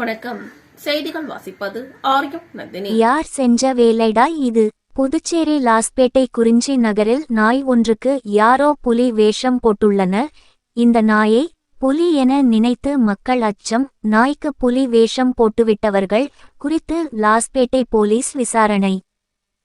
வணக்கம். செய்திகள் வாசிப்பது ஆரியம் நந்தினி. யார் செஞ்ச வேலைடா இது? புதுச்சேரி லாஸ்பேட்டை குறிஞ்சி நகரில் நாய் ஒன்றுக்கு யாரோ புலி வேஷம் போட்டுள்ளனர் இந்த நாயை புலி என நினைத்து மக்கள் அச்சம் நாய்க்கு புலி வேஷம் போட்டுவிட்டவர்கள் குறித்து லாஸ்பேட்டை போலீஸ் விசாரணை.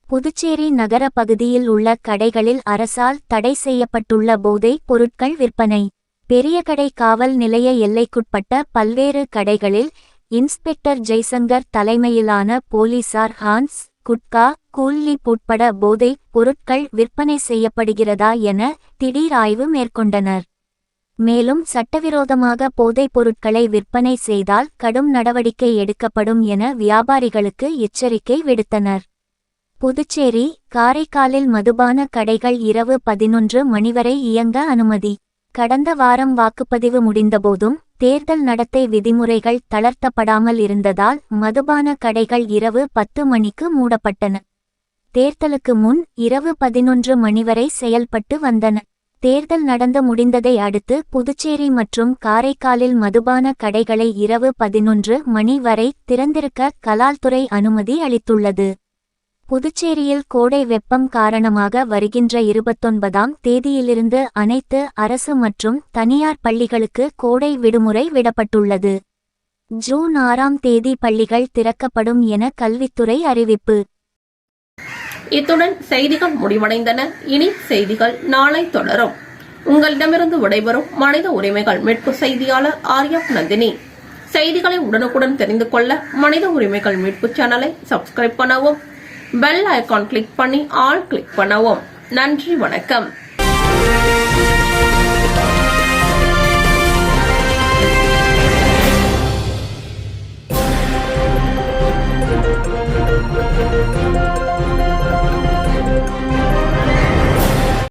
புதுச்சேரி நகர பகுதியில் உள்ள கடைகளில் அரசால் தடை செய்யப்பட்டுள்ள போதை பொருட்கள் விற்பனை. பெரிய கடை காவல் நிலைய எல்லைக்குட்பட்ட பல்வேறு கடைகளில் இன்ஸ்பெக்டர் ஜெய்சங்கர் தலைமையிலான போலீசார் ஹான்ஸ் குட்கா கூல்லி உட்பட போதைப் பொருட்கள் விற்பனை செய்யப்படுகிறதா என திடீர் ஆய்வு மேற்கொண்டனர். மேலும் சட்டவிரோதமாக போதைப் பொருட்களை விற்பனை செய்தால் கடும் நடவடிக்கை எடுக்கப்படும் என வியாபாரிகளுக்கு எச்சரிக்கை விடுத்தனர். புதுச்சேரி காரைக்காலில் மதுபான கடைகள் இரவு பதினொன்று மணி வரை இயங்க அனுமதி. கடந்த வாரம் வாக்குப்பதிவு முடிந்தபோதும் தேர்தல் நடத்தை விதிமுறைகள் தளர்த்தப்படாமல் இருந்ததால் மதுபான கடைகள் இரவு பத்து மணிக்கு மூடப்பட்டன. தேர்தலுக்கு முன் இரவு பதினொன்று மணி வரை செயல்பட்டு வந்தன. தேர்தல் நடந்து முடிந்ததை அடுத்து புதுச்சேரி மற்றும் காரைக்காலில் மதுபான கடைகளை இரவு பதினொன்று மணி வரை திறந்திருக்க கலால்துறை அனுமதி அளித்துள்ளது. புதுச்சேரியில் கோடை வெப்பம் காரணமாக வருகின்ற இருபத்தொன்பதாம் தேதியிலிருந்து அனைத்து அரசு மற்றும் தனியார் பள்ளிகளுக்கு கோடை விடுமுறை விடப்பட்டுள்ளது. ஜூன் ஆறாம் தேதி பள்ளிகள் திறக்கப்படும் என கல்வித்துறை அறிவிப்பு. இத்துடன் செய்திகள் முடிவடைந்தன. இனி செய்திகள் நாளை தொடரும். உங்களிடமிருந்து விடைபெறும் மனித உரிமைகள் மீட்பு செய்தியாளர் ஆர்யா நந்தினி. செய்திகளை உடனுக்குடன் தெரிந்து கொள்ள மனித உரிமைகள் மீட்பு சேனலை சப்ஸ்கிரைப் பண்ணவும். பெல் ஐக்கான் கிளிக் பண்ணி ஆல் கிளிக் பண்ணவும். நன்றி வணக்கம்.